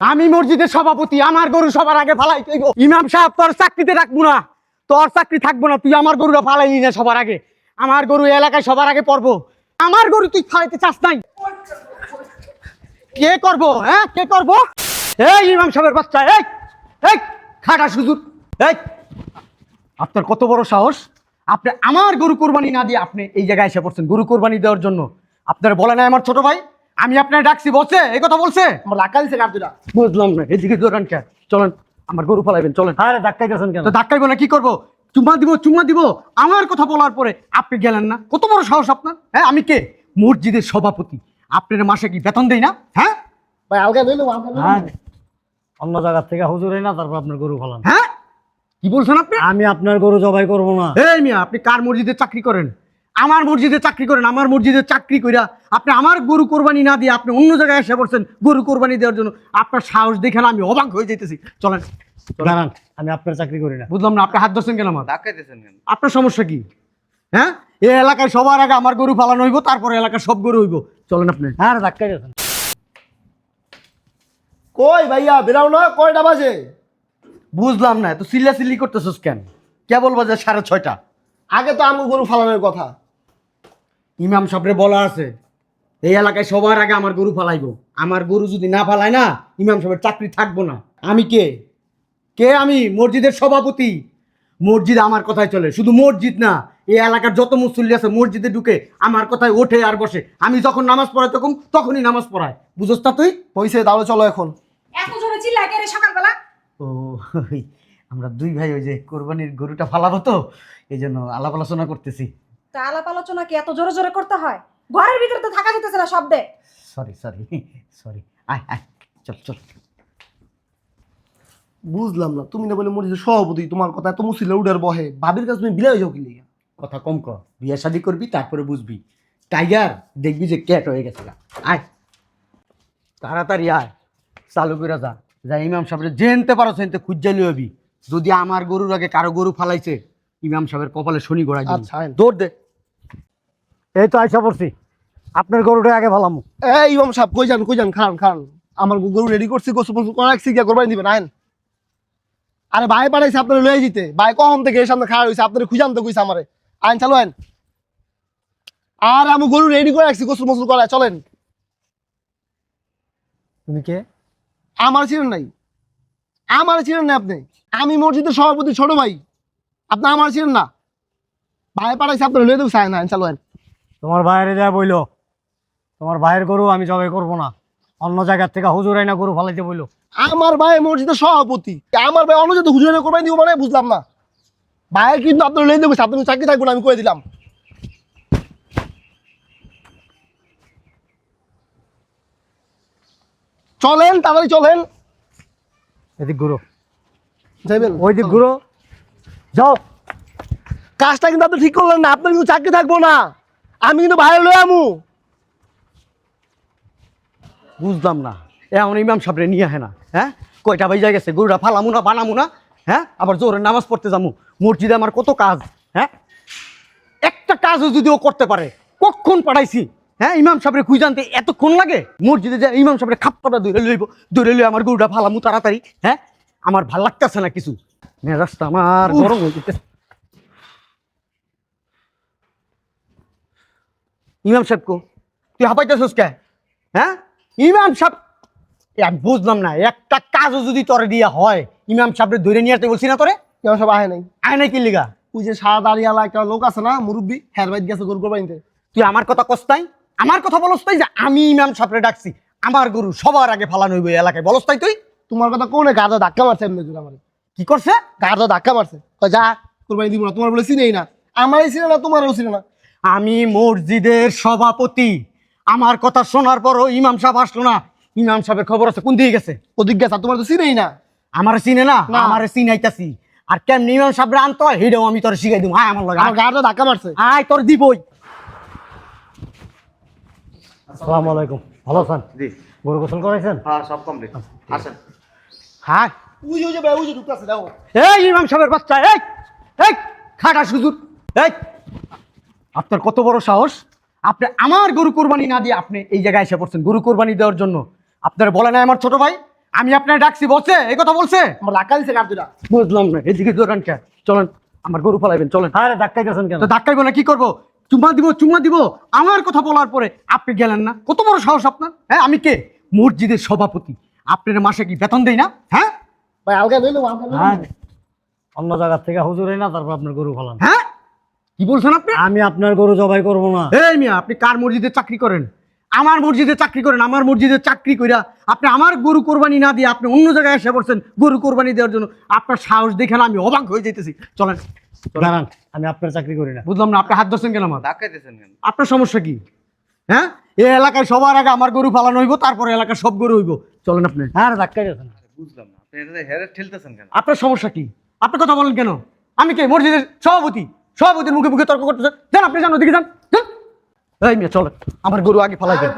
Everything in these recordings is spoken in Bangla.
আমি মসজিদের সভাপতি, আমার গরু সবার আগে ফালাই তুই ইমাম সাহেব, তোর চাকরিতে রাখব না। তোর চাকরি থাকব না, তুই আমার গরুটা ফালাই না সবার আগে। আমার গরু এলাকায় সবার আগে পড়ব। আমার গরু তুই ফালাইতে চাস নাই? কে করব হ্যাঁ? কে করব? এই ইমাম সাহেবের বাচ্চা, এই এই, খাটা সুজুর, এই। আপনার কত বড় সাহস? আপনি আমার গরু কোরবানি না দিয়ে আপনি এই জায়গায় এসে পড়ছেন, গরু কোরবানি দেওয়ার জন্য। আপনার বলে না আমার ছোট ভাই? আমি আপনার ডাকছি বলছে? এই কথা বলছে? আমার দিছে বুঝলাম না এদিকে দোকান কে চলেন আমার গরু ফলাইবেন চলেন। আরে ধাক্কাই কেন? তো ধাক্কাইবো না কি করব? চুম্মা দিব চুম্মা দিব। আমার কথা বলার পরে আপনি গেলেন না। কত বড় সাহস আপনার? হ্যাঁ আমি কে? মসজিদের সভাপতি। আপনার মাসে কি বেতন দেই না? হ্যাঁ? ভাই আলগা লইলো হ্যাঁ। অন্য জায়গার থেকে হুজুর না তারপর আপনার গরু ফলান। হ্যাঁ? কি বলছেন আপনি? আমি আপনার গরু জবাই করব না। এই মিয়া আপনি কার মসজিদে চাকরি করেন? আমার মসজিদে চাকরি করেন আমার মসজিদে চাকরি কইরা আপনি আমার গরু কোরবানি না দিয়ে আপনি অন্য জায়গায় এসে পড়ছেন গরু কোরবানি দেওয়ার জন্য। আপনার সাহস দেখে আমি অবাক হয়ে যেতেছি চলেন দাঁড়ান আমি আপনার চাকরি করি না। বুঝলাম না আপনি হাত ধরছেন কেন আমার? ধাক্কাইতেছেন কেন? আপনার সমস্যা কি? হ্যাঁ? এই এলাকায় সবার আগে আমার গরু পালানো হইব তারপরে এলাকার সব গরু হইব। চলেন আপনি। হ্যাঁ ধাক্কাই গেছেন কই ভাইয়া বেরাও না কয়টা বাজে? বুঝলাম না তো সিল্লা সিল্লি করতেছিস কেন? কেবল বাজে সাড়ে ছয়টা। আগে তো আমি গরু ফালানোর কথা। ইমাম সাহেবরে বলা আছে এই এলাকায় সবার আগে আমার গরু ফালাইবো। আমার গরু যদি না ফালায় না ইমাম সাহেবের চাকরি থাকব না। আমি কে? কে আমি? মসজিদের সভাপতি। মসজিদ আমার কথায় চলে শুধু মসজিদ না এই এলাকার যত মুসল্লি আছে মসজিদে ঢুকে আমার কথায় ওঠে আর বসে। আমি যখন নামাজ পড়াই তখন তখনই নামাজ পড়ায়। বুঝোস তা তুই? হইছে তাহলে চলো এখন। এত জোরে চিল্লায় কে রে সকালবেলা? ও আমরা দুই ভাই ওই যে কোরবানির গরুটা ফালাবো তো এই জন্য আলাপ আলোচনা করতেছি। তা আলাপ আলোচনা কি এত জোরে জোরে করতে হয়? ঘরের ভিতরে তো থাকা যেতেছে না শব্দে। সরি সরি সরি আয় আয় চল চল। বুঝলাম না তুমি না বলে মসজিদের সভাপতি তোমার কথা এত মুসিলে উডার বহে। ভাবির কাছে তুমি বিলাই যাও কি লিগা? কথা কম কর বিয়ে শাদি করবি তারপরে বুঝবি। টাইগার দেখবি যে ক্যাট হয়ে গেছে। আয়। তাড়াতাড়ি আয়। চালু করে যা। যা ইমাম সাহেবের জেনতে পারো সেনতে খুঁজে লিবি যদি আমার গরুর আগে কারও গরু ফালাইছে ইমাম সাহেবের কপালে শনি গোড়ায় দিবি। আচ্ছা, দৌড় দে। এই তো আইসা পড়ছি। আপনার গরুটা আগে ফেলামু এই ইমাম সাহেব কই যান কই যান খান খান। আমার গরু রেডি করছি গোসল ফসল করা রাখছি গিয়া কোরবানি দিবেন আইন আরে ভাই পাঠাইছে আপনারা লয়ে যেতে ভাই কখন থেকে এর সামনে খাওয়া হয়েছে আপনারা খুঁজান তো কইছে আমারে। আইন চালু আইন আর আমি গরু রেডি করে রাখছি গোসল মসল করা চলেন। তুমি কে? আমার ছিলেন নাই। আমার ছিলেন না আপনি। আমি মসজিদের সভাপতি ছোট ভাই। আপনি আমার ছিলেন না। ভাই পাঠাইছে আপনারা লয়ে দেবো আইন আইন চালু আইন তোমার বাইরে যা বইলো তোমার ভাইয়ের গরু আমি জবাই করব না। অন্য জায়গার থেকে হুজুর না গরু ফালাইতে বইলো। আমার ভাই মসজিদের সভাপতি। আমার ভাই অন্য যদি হুজুরে কোরবানি দিব মানে বুঝলাম না। ভাই কিন্তু আপনার লেন দেবো আপনি চাকরি থাকব না আমি করে দিলাম। চলেন তাড়াতাড়ি চলেন। এদিক ঘুরো। যাইবেন। ওই দিক ঘুরো। যাও। কাজটা কিন্তু আপনি ঠিক করলেন না আপনার কিন্তু চাকরি থাকব না। আমি কিন্তু বাইরে লয়ে আমু। বুঝলাম না। এমন ইমাম সাহেবরে নিয়ে আহে না। হ্যাঁ? কয়টা বাজে গেছে? গরুটা ফালামু না, বানামু না? হ্যাঁ? আবার জোরে নামাজ পড়তে যামু। মসজিদে আমার কত কাজ? হ্যাঁ? একটা কাজও যদি ও করতে পারে, কখন পাঠাইছি? হ্যাঁ? ইমাম সাহেবের খুঁজে আনতে এতক্ষণ লাগে? মসজিদে যে ইমাম সাহেবের খাপ্পাটা দৌড়ে লইব দৌড়ে লই আমার গরুটা ফালামু তাড়াতাড়ি। হ্যাঁ? আমার ভালো লাগতেছে না কিছু। মেজাজটা আমার গরম হয়ে যেতেছে ইমাম সাহেব কো তুই হাঁপাইতেছিস কে? হ্যাঁ? ইমাম সাহেব আমি বুঝলাম না একটা কাজও যদি তোরে দিয়া হয় ইমাম সাহেবরে ধরে নিয়ে আসতে বলছি না তোরে? কেউ সব আহে নাই। আয় নাই কি লিগা? ওই যে সাদা দাঁড়িয়ালা একটা লোক আছে না মুরব্বী হ্যার বাইত গেছে গরু কোরবানিতে তুই আমার কথা কস তাই আমার কথা বলস তাই যে আমি ইমাম সাহেবরে ডাকছি। আমার গরু সবার আগে ফালানো হইব এলাকায় বলস তাই তুই? তোমার কথা কোনে গাড়া ধাক্কা মারছে এমনি জোরে আমার? কি করছে? গাড়া ধাক্কা মারছে। যা কোরবানি দিব না তোমার বলে চিনেই না। আমারই ছিল না তোমারও ছিল না। আমি মসজিদের সভাপতি। আমার কথা শোনার পরও ইমাম সাহেব আসলো না। ইমাম সাহেবের খবর আছে কোন দিকে গেছে? ওদিক গেছে তোমার তো চিনেই না। আমার চিনে না। আমার চিনাইতাছি। আর কেমনি ইমাম সাহেবরে আনতে হেডেও আমি তোর শিখাই দিব হ্যাঁ আমার লগে আমার গাড়া ধাক্কা মারছে। আয় তোর দিবই। আসসালামু আলাইকুম। ভালো আছেন? জি। গরু গোসল করাইছেন? হ্যাঁ সব কমপ্লিট আসেন। হ্যাঁ উই ওই যে ভাই ওই যে ঢুকতেছে দেখো। এই ইমাম সাহেবের বাচ্চা এই এই খাটা সুজুর। এই আপনার কত বড় সাহস? আপনি আমার গরু কোরবানি না দিয়ে আপনি এই জায়গায় এসে পড়ছেন গরু কোরবানি দেওয়ার জন্য। আপনার বলে না আমার ছোট ভাই? আমি আপনার ডাকছি বলছে? এই কথা বলছে? আমার লাকা দিছে কার বুঝলাম না এদিকে দৌড়ান কে? চলেন আমার গরু ফলাইবেন চলেন। আরে ধাক্কাইতেছেন কেন? তো ধাক্কাইবো না কি করব? চুম্মা দিব চুম্মা দিব। আমার কথা বলার পরে আপনি গেলেন না। কত বড় সাহস আপনার? হ্যাঁ আমি কে? মসজিদের সভাপতি। আপনার মাসে কি বেতন দেই না? হ্যাঁ? ভাই আলগা আলগা হ্যাঁ। অন্য জায়গা থেকে হুজুর না তারপর আপনার গরু ফলান হ্যাঁ? কি বলছেন আপনি? আমি আপনার গরু জবাই করব না। এই মিয়া আপনি কার মসজিদে চাকরি করেন? আমার মসজিদে চাকরি করেন আমার মসজিদে চাকরি কইরা আপনি আমার গরু কোরবানি না দিয়ে আপনি অন্য জায়গায় এসে পড়ছেন গরু কোরবানি দেওয়ার জন্য। আপনার সাহস দেখে না আমি অবাক হয়ে যেতেছি চলেন দাঁড়ান আমি আপনার চাকরি করি না। বুঝলাম না আপনি হাত ধরছেন কেন আমার? ধাক্কাইতেছেন কেন? আপনার সমস্যা কি? হ্যাঁ? এই এলাকায় সবার আগে আমার গরু পালানো হইব তারপরে এলাকার সব গরু হইব। চলেন আপনি। হ্যাঁ ধাক্কাইতেছেন বুঝলাম না আপনি হেরে ঠেলতেছেন কেন? আপনার সমস্যা কি? আপনি কথা বলেন কেন? আমি কে? মসজিদের সভাপতি। সভাপতির মুখে মুখে তর্ক করতেছেন যান আপনি যান ওদিকে যান। এই মিয়া চলেন। আমার গরু আগে ফালাই দেন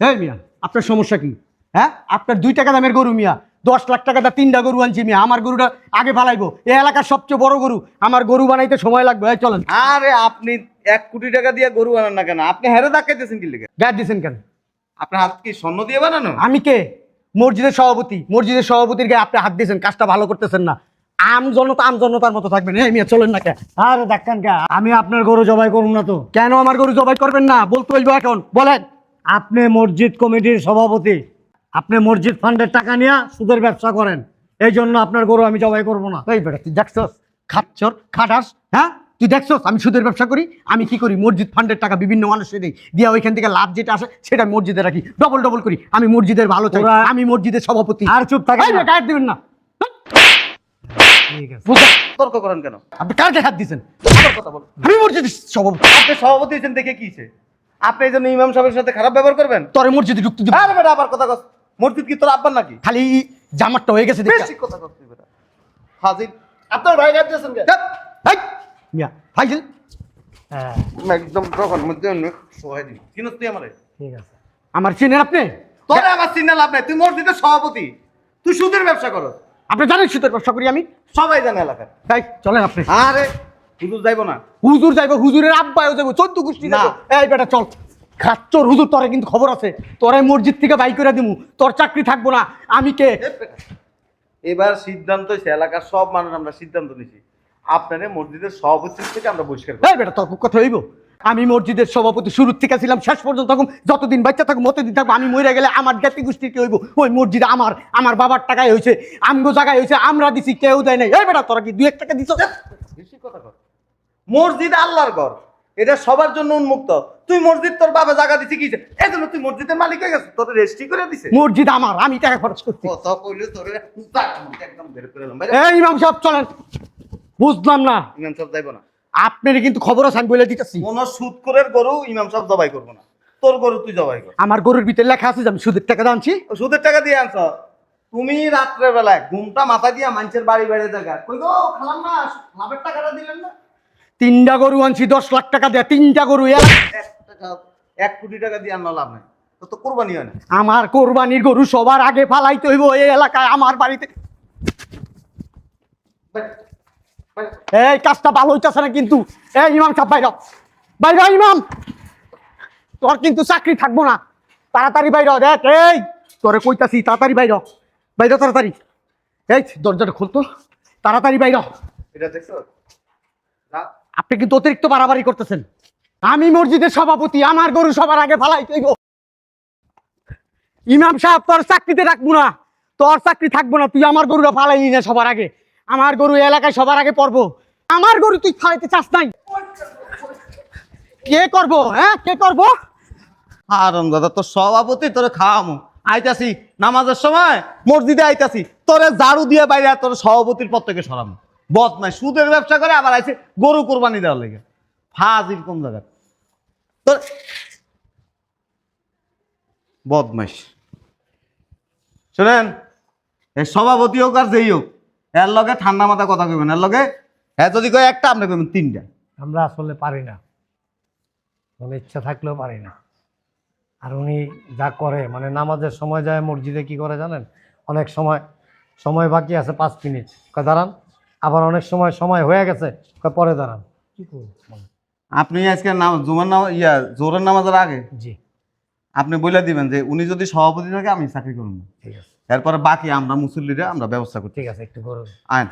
এই মিয়া আপনার সমস্যা কি? হ্যাঁ? আপনার দুই টাকা দামের গরু মিয়া। দশ লাখ টাকা দা তিনটা গরু আনছি মিয়া। আমার গরুটা আগে ফালাইবো। এ এলাকার সবচেয়ে বড় গরু। আমার গরু বানাইতে সময় লাগবে। এই চলেন। আরে আপনি এক কোটি টাকা দিয়ে গরু বানান না কেন? আপনি হেরে ধাক্কাইতেছেন কি লেগে? গায়ে দিয়েছেন কেন? আপনার হাত কি স্বর্ণ দিয়ে বানানো? আমি কে? মসজিদের সভাপতি। মসজিদের সভাপতির গায়ে আপনি হাত দিয়েছেন। কাজটা ভালো করতেছেন না। আম জনতা আম জনতার মতো থাকবেন। মিয়া চলেন না কেন আরে কে আমি আপনার গরু জবাই করব না তো। কেন আমার গরু জবাই করবেন না? বলতে হইব এখন। বলেন আপনি মসজিদ কমিটির সভাপতি আপনি মসজিদ ফান্ডের টাকা নিয়ে সুদের ব্যবসা করেন এই জন্য আপনার গরু আমি জবাই করব না। এই বেটা তুই দেখছস? খাচ্ছর খাটাস? হ্যাঁ? তুই দেখছস? আমি সুদের ব্যবসা করি আমি কি করি? মসজিদ ফান্ডের টাকা বিভিন্ন মানুষকে দিই দিয়ে ওইখান থেকে লাভ যেটা আসে সেটা মসজিদে রাখি। ডবল ডবল করি। আমি মসজিদের ভালো চাই আমি মসজিদের সভাপতি। আর চুপ হাত দিবেন না? তর্ক করেন কেন? আপনি হাত দিয়েছেন? আবার কথা বল আমি মসজিদের সভাপতি। আপনি সভাপতি হয়েছেন দেখে কি? আপনি এই জন্য ইমাম সাহেবের সাথে খারাপ ব্যবহার করবেন? তোরে মসজিদে ঢুকতে দিব। আরে বেটা আবার কথা কস। মসজিদ কি তোর আব্বার নাকি? খালি জামারটা হয়ে গেছে বেশি কথা কস তুই বেটা। হাজির। আপনার ভাই গাড়ি দিয়েছেন কে? মিয়া ফাইজিল হ্যাঁ। একদম তখন মধ্যে সহায় দিবি চিনস তুই আমারে? ঠিক আছে। আমার চিনেন আপনি? তোরে আমার চিন্তা লাভ নাই। তুই মসজিদের সভাপতি। তুই সুদের ব্যবসা করো আপনি জানেন সুদের ব্যবসা করি আমি? সবাই জানে এলাকার। তাই চলেন আপনি। আরে হুজুর যাইবো না। হুজুর যাইবো হুজুরের আব্বায়ও যাব চোদ্দ গোষ্ঠী না। এই বেটা চল। খাচ্চর হুজুর তোরে কিন্তু খবর আছে। তোরে মসজিদ থেকে বাই করে দিমু। তোর চাকরি থাকব না। আমি কে? এবার সিদ্ধান্ত হয়েছে এলাকার সব মানুষ আমরা সিদ্ধান্ত নিছি। আপনারে মসজিদের সভাপতি থেকে আমরা বহিষ্কার এই বেটা তোর কথা হইব। আমি মসজিদের সভাপতি শুরুর থেকে ছিলাম শেষ পর্যন্ত থাকুম যতদিন বাচ্চা থাকুম মতদিন থাকব আমি মরে গেলে আমার জাতি গোষ্ঠী কি হইব? ওই মসজিদ আমার আমার বাবার টাকায় হয়েছে আমগো জায়গায় হয়েছে আমরা দিছি কেউ দেয় নাই। এই বেটা তোরা কি দুই এক টাকা দিছ? বেশি কথা কর। মসজিদ আল্লাহর ঘর এটা সবার জন্য উন্মুক্ত। তুই মসজিদ তোর বাবা জায়গা দিছি কি এই জন্য তুই মসজিদের মালিক হয়ে গেছিস তোর রেজিস্ট্রি করে দিছে। মসজিদ আমার আমি টাকা খরচ করছি। কথা কইলে তোর একদম বের করে এই ইমাম সাহেব চলেন। বুঝলাম না। ইমাম সাহেব যাইবো না। আপনার কিন্তু খবর আছে আমি বলে দিতেছি। কোন সুদ করে গরু ইমাম সাহেব জবাই করব না। তোর গরু তুই জবাই কর। আমার গরুর ভিতরে লেখা আছে যে আমি সুদের টাকা দানছি ও সুদের টাকা দিয়ে আনছ? তুমি রাত্রে বেলায় ঘুমটা মাথা দিয়া মানুষের বাড়ি বাড়ি জায়গা কই গো খালাম না লাভের টাকাটা দিলেন না? তিনটা গরু আনছি দশ লাখ টাকা দেয়া তিনটা গরু এক এক টাকা এক কোটি টাকা দিয়ে আনলো লাভ নাই। তো তো কোরবানি হয় না। আমার কোরবানির গরু সবার আগে ফালাইতে হইব এই এলাকায় আমার বাড়িতে। এই কাজটা ভালো হইতেছে না কিন্তু। এই ইমাম সাহেব বাইর। বাইর ইমাম। তোর কিন্তু চাকরি থাকব না। তাড়াতাড়ি বাইর দেখ এই তোরে কইতাছি তাড়াতাড়ি বাইর বাইর তাড়াতাড়ি। এই দরজাটা খুলতো তাড়াতাড়ি বাইর আপনি কিন্তু অতিরিক্ত বাড়াবাড়ি করতেছেন। আমি মসজিদের সভাপতি আমার গরু সবার আগে ফালাই ইমাম সাহেব তোর চাকরিতে রাখব না। তোর চাকরি থাকব না তুই আমার গরুটা ফালাই না সবার আগে। আমার গরু এলাকায় সবার আগে পড়ব আমার গরু তুই ফালাইতে চাস নাই। কে করব হ্যাঁ? কে করব? আরম দাদা, তোর সভাপতি তোরে খাওয়ামু। আইতাছি নামাজের সময় মসজিদে আইতাছি। তোরে ঝাড়ু দিয়ে বাইরে তোর সভাপতির পদ থেকে সরাম। বদ নাই সুদের ব্যবসা করে আবার আইছে গরু কোরবানি দেওয়ার লেগে। ফাজিল কোন জায়গা তোর বদমাইশ। শোনেন সভাপতি হোক আর যেই হোক এর লগে ঠান্ডা মাথা কথা কইবেন এর লগে? হ্যাঁ যদি কয় একটা আপনি কইবেন তিনটা। আমরা আসলে পারি না। মানে ইচ্ছা থাকলেও পারি না। আর উনি যা করে মানে নামাজের সময় যায় মসজিদে কি করে জানেন? অনেক সময় সময় বাকি আছে পাঁচ মিনিট। কয় দাঁড়ান। আবার অনেক সময় সময় হয়ে গেছে। কয় পরে দাঁড়ান। কি করব? আপনি আজকে নাম জুমার নাম ইয়া জোরের নামাজের আগে? জি। আপনি বলে দিবেন যে উনি যদি সভাপতি থাকে আমি চাকরি করুন ঠিক আছে। এরপরে বাকি আমরা মুসল্লিরা আমরা ব্যবস্থা করি ঠিক আছে একটু করুন। আইন।